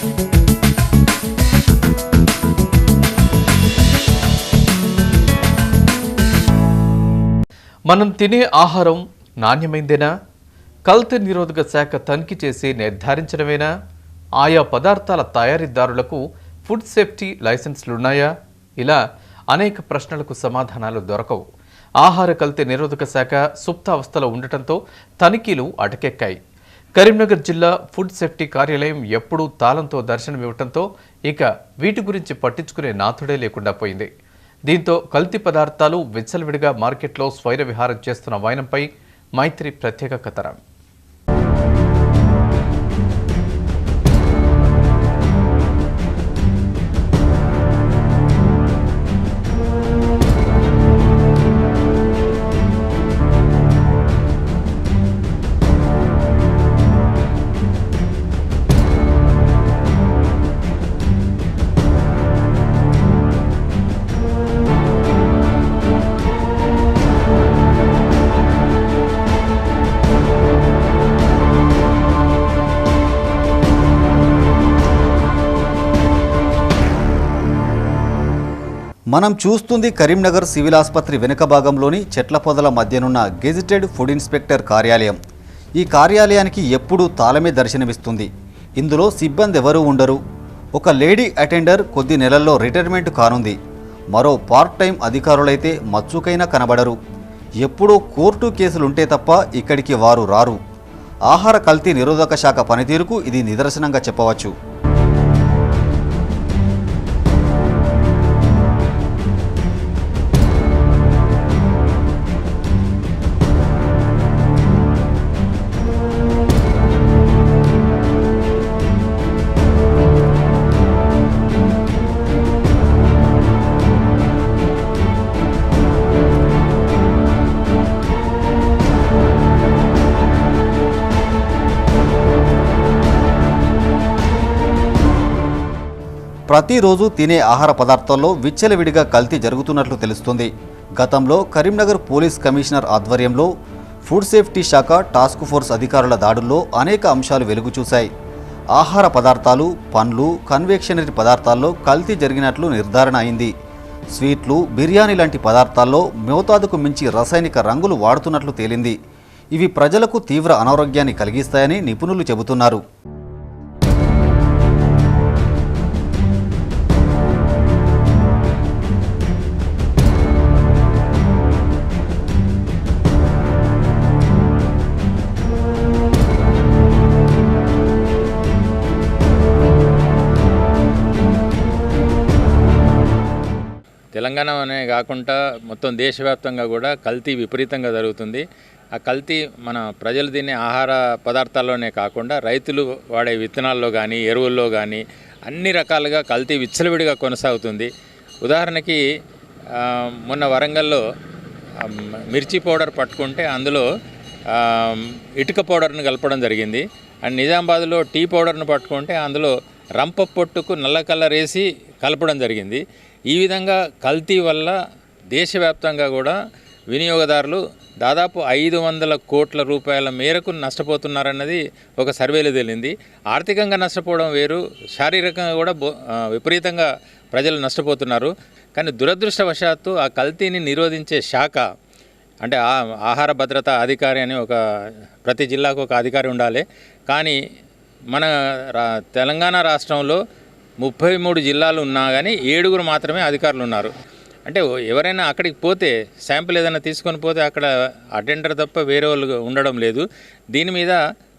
మనం తినే ఆహారం నాణ్యమైందేనా? కల్తీ నిరోధక శాఖ తనిఖీ చేసి నిర్ధారించడమేనా? ఆయా పదార్థాల తయారీదారులకు ఫుడ్ సేఫ్టీ లైసెన్స్లున్నాయా? ఇలా అనేక ప్రశ్నలకు సమాధానాలు దొరకవు. ఆహార కల్తీ నిరోధక శాఖ సుప్తావస్థలో ఉండటంతో తనిఖీలు అటకెక్కాయి. కరీంనగర్ జిల్లా ఫుడ్ సేఫ్టీ కార్యాలయం ఎప్పుడూ తాళంతో దర్శనమివ్వటంతో ఇక వీటి గురించి పట్టించుకునే నాథుడే లేకుండా పోయింది. దీంతో కల్తీ పదార్థాలు విచ్చలవిడిగా మార్కెట్లో స్వైర విహారం చేస్తున్న వైనంపై మైత్రి ప్రత్యేక కథనం. మనం చూస్తుంది కరీంనగర్ సివిల్ ఆసుపత్రి వెనుక భాగంలోని చెట్ల పొదల మధ్యనున్న గెజిటెడ్ ఫుడ్ ఇన్స్పెక్టర్ కార్యాలయం. ఈ కార్యాలయానికి ఎప్పుడూ తాళమే దర్శనమిస్తుంది. ఇందులో సిబ్బంది ఎవరూ ఉండరు. ఒక లేడీ అటెండర్ కొద్ది నెలల్లో రిటైర్మెంట్ కానుంది. మరో పార్ట్ టైం అధికారులైతే మచ్చుకైనా కనబడరు. ఎప్పుడో కోర్టు కేసులుంటే తప్ప ఇక్కడికి వారు రారు. ఆహార కల్తీ నిరోధక శాఖ పనితీరుకు ఇది నిదర్శనంగా చెప్పవచ్చు. ప్రతిరోజు తినే ఆహార పదార్థాల్లో విచ్చలవిడిగా కల్తీ జరుగుతున్నట్లు తెలుస్తుంది. గతంలో కరీంనగర్ పోలీస్ కమిషనర్ ఆధ్వర్యంలో ఫుడ్ సేఫ్టీ శాఖ టాస్క్ ఫోర్స్ అధికారుల దాడుల్లో అనేక అంశాలు వెలుగు చూశాయి. ఆహార పదార్థాలు పండ్లు కన్వెక్షనరీ పదార్థాల్లో కల్తీ జరిగినట్లు నిర్ధారణ అయింది. స్వీట్లు బిర్యానీ లాంటి పదార్థాల్లో మోతాదుకు మించి రసాయనిక రంగులు వాడుతున్నట్లు తేలింది. ఇవి ప్రజలకు తీవ్ర అనారోగ్యాన్ని కలిగిస్తాయని నిపుణులు చెబుతున్నారు. తెలంగాణ అనే కాకుండా మొత్తం దేశవ్యాప్తంగా కూడా కల్తీ విపరీతంగా జరుగుతుంది. ఆ కల్తీ మన ప్రజలు తినే ఆహార పదార్థాల్లోనే కాకుండా రైతులు వాడే విత్తనాల్లో కానీ ఎరువుల్లో కానీ అన్ని రకాలుగా కల్తీ విచ్చలవిడిగా కొనసాగుతుంది. ఉదాహరణకి మొన్న వరంగల్లో మిర్చి పౌడర్ పట్టుకుంటే అందులో ఇటుక పౌడర్ను కలపడం జరిగింది. అండ్ నిజామాబాద్లో టీ పౌడర్ను పట్టుకుంటే అందులో రంప పొట్టుకు నల్ల కలర్ వేసి కలపడం జరిగింది. ఈ విధంగా కల్తీ వల్ల దేశవ్యాప్తంగా కూడా వినియోగదారులు దాదాపు ఐదు వందల కోట్ల రూపాయల మేరకు నష్టపోతున్నారన్నది ఒక సర్వేలో తేలింది. ఆర్థికంగా నష్టపోవడం వేరు శారీరకంగా కూడా బో- విపరీతంగా ప్రజలు నష్టపోతున్నారు. కానీ దురదృష్టవశాత్తు ఆ కల్తీని నిరోధించే శాఖ అంటే ఆ ఆహార భద్రత అధికారి అని ఒక ప్రతి జిల్లాకు ఒక అధికారి ఉండాలి. కానీ మన రా తెలంగాణ రాష్ట్రంలో ముప్పై మూడు జిల్లాలు ఉన్నా కానీ ఏడుగురు మాత్రమే అధికారులు ఉన్నారు. అంటే ఎవరైనా అక్కడికి పోతే శాంపిల్ ఏదైనా తీసుకొని పోతే అక్కడ అటెండర్ తప్ప వేరే వాళ్ళు ఉండడం లేదు. దీని మీద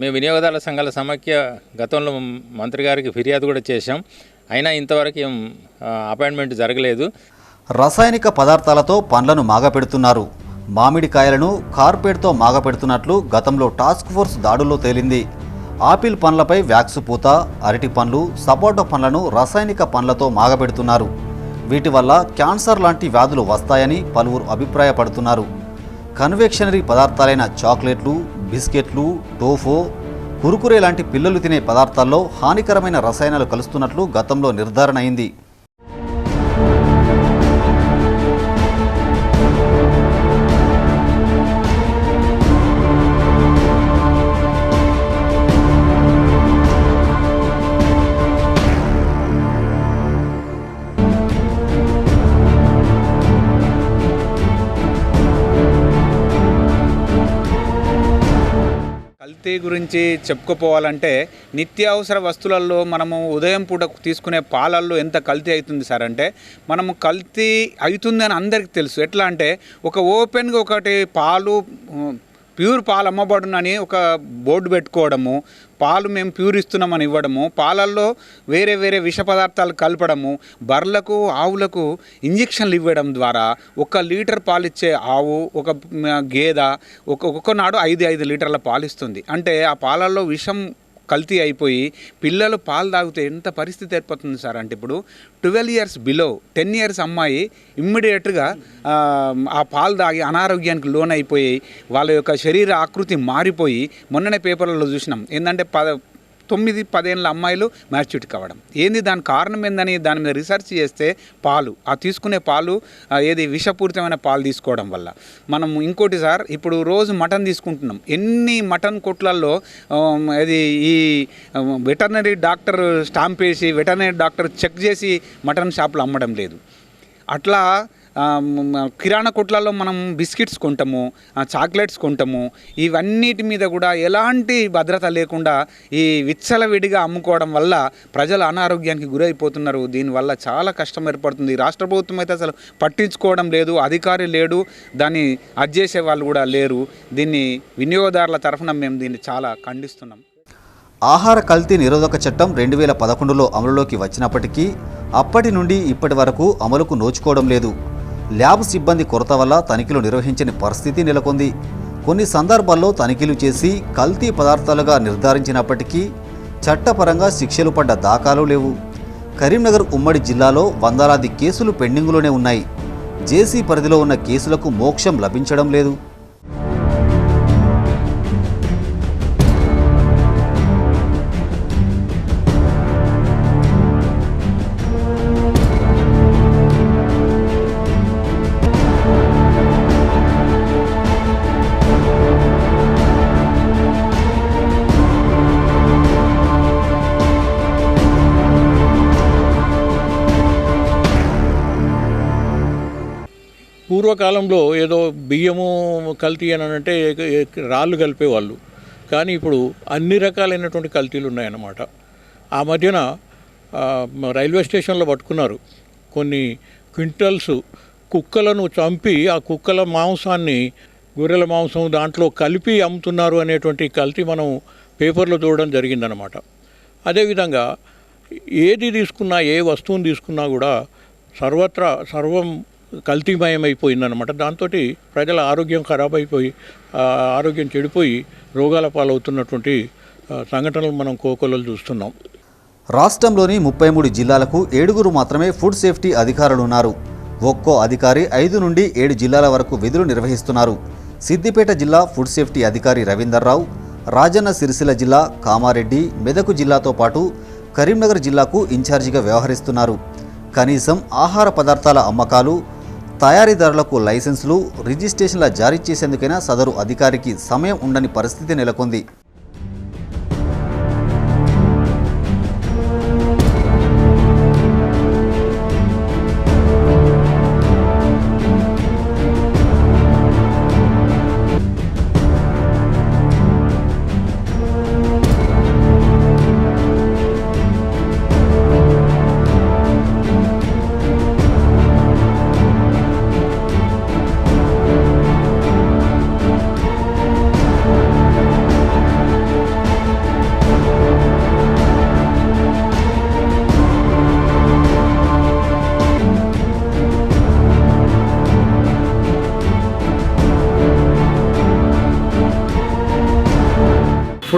మేము వినియోగదారుల సంఘాల సమాఖ్య గతంలో మంత్రి గారికి ఫిర్యాదు కూడా చేశాం. అయినా ఇంతవరకు ఏం అపాయింట్మెంట్ జరగలేదు. రసాయనిక పదార్థాలతో పండ్లను మాగపెడుతున్నారు. మామిడికాయలను కార్పేట్తో మాగపెడుతున్నట్లు గతంలో టాస్క్ ఫోర్స్ దాడుల్లో తేలింది. ఆపిల్ పండ్లపై వ్యాక్స్ పూత అరటి పండ్లు సపోటా పండ్లను రసాయనిక పండ్లతో మాగబెడుతున్నారు. వీటి వల్ల క్యాన్సర్ లాంటి వ్యాధులు వస్తాయని పలువురు అభిప్రాయపడుతున్నారు. కన్వెక్షనరీ పదార్థాలైన చాక్లెట్లు బిస్కెట్లు టోఫో కురుకురే లాంటి పిల్లలు తినే పదార్థాల్లో హానికరమైన రసాయనాలు కలుస్తున్నట్లు గతంలో నిర్ధారణ అయింది కల్తీ గురించి చెప్పుకోపోవాలంటే నిత్యావసర వస్తువులలో మనము ఉదయం పూట తీసుకునే పాలల్లో ఎంత కల్తీ అవుతుంది సార్? అంటే మనము కల్తీ అవుతుందని అందరికీ తెలుసు. ఎట్లా అంటే ఒక ఓపెన్గా ఒకటి పాలు ప్యూర్ పాలు అమ్మబడునని ఒక బోర్డు పెట్టుకోవడము పాలు మేము ప్యూర్ ఇస్తున్నామని ఇవ్వడము పాలల్లో వేరే వేరే విష పదార్థాలు కలపడము బర్రెలకు ఆవులకు ఇంజక్షన్లు ఇవ్వడం ద్వారా ఒక లీటర్ పాలు ఇచ్చే ఆవు ఒక గేద గేదె ఒక ఒక్కొక్కనాడు ఐదు ఐదు లీటర్ల పాలు ఇస్తుంది అంటే ఆ పాలల్లో విషం కల్తీ అయిపోయి పిల్లలు పాలు తాగితే ఎంత పరిస్థితి ఏర్పడుతుంది సార్? అంటే ఇప్పుడు twelve years below ten years అమ్మాయి ఇమ్మీడియట్గా ఆ పాలు తాగి అనారోగ్యానికి లోన్ అయిపోయి వాళ్ళ యొక్క శరీర ఆకృతి మారిపోయి మొన్ననే పేపర్లలో చూసినాం. ఏంటంటే పద తొమ్మిది పదేళ్ళ అమ్మాయిలు మ్యాచ్యూట్ కావడం. ఏంది దాని కారణం ఏందని దాని మీద రీసెర్చ్ చేస్తే పాలు ఆ తీసుకునే పాలు ఏది విషపూరితమైన పాలు తీసుకోవడం వల్ల. మనం ఇంకోటి సార్ ఇప్పుడు రోజు మటన్ తీసుకుంటున్నాం. ఎన్ని మటన్ కొట్లల్లో అది ఈ వెటర్నరీ డాక్టర్ స్టాంప్ వేసి వెటర్నరీ డాక్టర్ చెక్ చేసి మటన్ షాపులు అమ్మడం లేదు. అట్లా కిరాణా కొట్లలో మనం బిస్కెట్స్ కొంటాము చాక్లెట్స్ కొంటాము ఇవన్నిటి మీద కూడా ఎలాంటి భద్రత లేకుండా ఈ విచ్చలవిడిగా అమ్ముకోవడం వల్ల ప్రజలు అనారోగ్యానికి గురైపోతున్నారు. దీనివల్ల చాలా కష్టం ఏర్పడుతుంది. రాష్ట్ర ప్రభుత్వం అయితే అసలు పట్టించుకోవడం లేదు అధికారి లేడు దాన్ని అది వాళ్ళు కూడా లేరు. దీన్ని వినియోగదారుల తరఫున మేము దీన్ని చాలా ఖండిస్తున్నాం. ఆహార కల్తీ నిరోధక చట్టం రెండు వేల పదకొండులో అమలులోకి వచ్చినప్పటికీ అప్పటి నుండి ఇప్పటి వరకు అమలుకు నోచుకోవడం లేదు. ల్యాబ్ సిబ్బంది కొరత వల్ల తనిఖీలు నిర్వహించని పరిస్థితి నెలకొంది. కొన్ని సందర్భాల్లో తనిఖీలు చేసి కల్తీ పదార్థాలుగా నిర్ధారించినప్పటికీ చట్టపరంగా శిక్షలు పడ్డ దాఖలు లేవు. కరీంనగర్ ఉమ్మడి జిల్లాలో వందలాది కేసులు పెండింగులోనే ఉన్నాయి. జేసీ పరిధిలో ఉన్న కేసులకు మోక్షం లభించడం లేదు. పూర్వకాలంలో ఏదో బియ్యము కల్తీ అని అంటే రాళ్ళు కలిపేవాళ్ళు. కానీ ఇప్పుడు అన్ని రకాలైనటువంటి కల్తీలు ఉన్నాయన్నమాట. ఆ మధ్యన రైల్వే స్టేషన్లో పట్టుకున్నారు. కొన్ని క్వింటల్స్ కుక్కలను చంపి ఆ కుక్కల మాంసాన్ని గొర్రెల మాంసం దాంట్లో కలిపి అమ్ముతున్నారు అనేటువంటి కల్తీ మనం పేపర్లో చూడడం జరిగిందనమాట అదేవిధంగా ఏది తీసుకున్నా ఏ వస్తువుని తీసుకున్నా కూడా సర్వత్రా సర్వం కల్తీమయం అయిపోయిందనమాట దాంతో ప్రజల ఆరోగ్యం ఖరాబ్ అయిపోయి ఆరోగ్యం చెడిపోయి రోగాల పాలవుతున్నటువంటి సంఘటనలు మనం కోకొల్లలు చూస్తున్నాం. రాష్ట్రంలోని ముప్పై మూడు జిల్లాలకు ఏడుగురు మాత్రమే ఫుడ్ సేఫ్టీ అధికారులు ఉన్నారు ఒక్కో అధికారి ఐదు నుండి ఏడు జిల్లాల వరకు విధులు నిర్వహిస్తున్నారు. సిద్దిపేట జిల్లా ఫుడ్ సేఫ్టీ అధికారి రవీందర్రావు రాజన్న సిరిసిల్ల జిల్లా కామారెడ్డి మెదకు జిల్లాతో పాటు కరీంనగర్ జిల్లాకు ఇన్ఛార్జిగా వ్యవహరిస్తున్నారు. కనీసం ఆహార పదార్థాల అమ్మకాలు తయారీదారులకు లైసెన్సులు రిజిస్ట్రేషన్ల జారీ చేసేందుకైనా సదరు అధికారికి సమయం ఉండని పరిస్థితి నెలకొంది.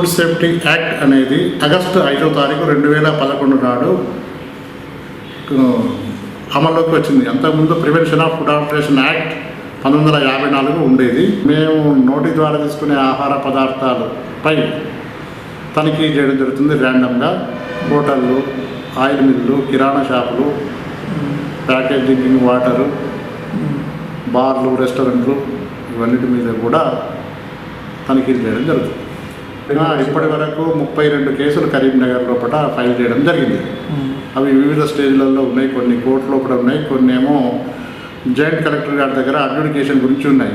ఫుడ్ సేఫ్టీ యాక్ట్ అనేది ఆగస్టు ఐదో తారీఖు రెండు వేల పదకొండు నాడు అమల్లోకి వచ్చింది. అంతకుముందు prevention of food adulteration act పంతొమ్మిది వందల యాభై నాలుగు ఉండేది. మేము నోటి ద్వారా తీసుకునే ఆహార పదార్థాలపై తనిఖీ చేయడం జరుగుతుంది ర్యాండమ్గా. హోటళ్ళు ఆయిల్ మిల్లు కిరాణా షాపులు ప్యాకేజ్ వాటరు బార్లు రెస్టారెంట్లు ఇవన్నిటి మీద కూడా తనిఖీలు చేయడం జరుగుతుంది. ఇప్పటి వరకు ముప్పై రెండు కేసులు కరీంనగర్ లోపల ఫైల్ చేయడం జరిగింది. అవి వివిధ స్టేజ్లలో ఉన్నాయి కొన్ని కోర్టు లోపల ఉన్నాయి కొన్ని ఏమో జాయింట్ కలెక్టర్ గారి దగ్గర అడ్judication గురించి ఉన్నాయి.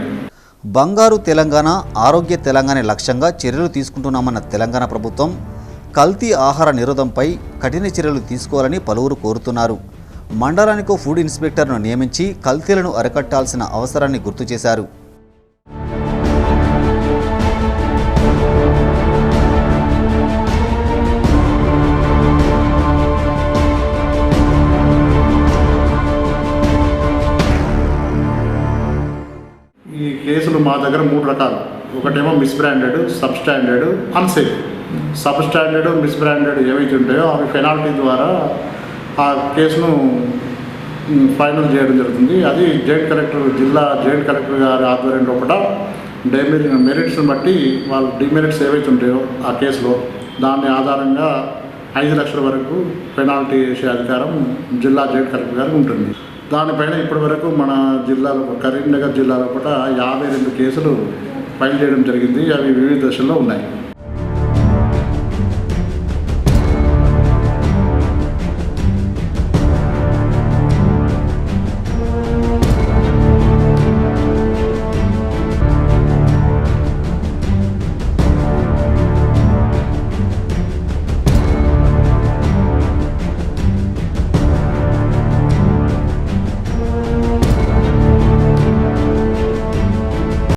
బంగారు తెలంగాణ ఆరోగ్య తెలంగాణ లక్ష్యంగా చర్యలు తీసుకుంటున్నామన్న తెలంగాణ ప్రభుత్వం కల్తీ ఆహార నిరోధంపై కఠిన చర్యలు తీసుకోవాలని పలువురు కోరుతున్నారు. మండలానికి ఫుడ్ ఇన్స్పెక్టర్ను నియమించి కల్తీలను అరికట్టాల్సిన అవసరాన్ని గుర్తు చేశారు. మా దగ్గర మూడు రకాలు. ఒకటేమో miss substandard substandard unsafe sub standard miss ఏవైతే ఉంటాయో అవి పెనాల్టీ ద్వారా ఆ కేసును ఫైనల్ చేయడం జరుగుతుంది. అది జాయింట్ కలెక్టర్ జిల్లా జాయింట్ కలెక్టర్ గారి ఆధ్వర్యంలో ఒకట డెమెరి మెరిట్స్ని బట్టి వాళ్ళ డిమెరిట్స్ ఏవైతే ఉంటాయో ఆ కేసులో దాని ఆధారంగా ఐదు లక్షల వరకు పెనాల్టీ వేసే అధికారం జిల్లా జాయింట్ కలెక్టర్ గారికి ఉంటుంది. దానిపైన ఇప్పటి వరకు మన జిల్లాలో కరీంనగర్ జిల్లాలో కూడా యాభై రెండు కేసులు ఫైల్ చేయడం జరిగింది. అవి వివిధ దశల్లో ఉన్నాయి.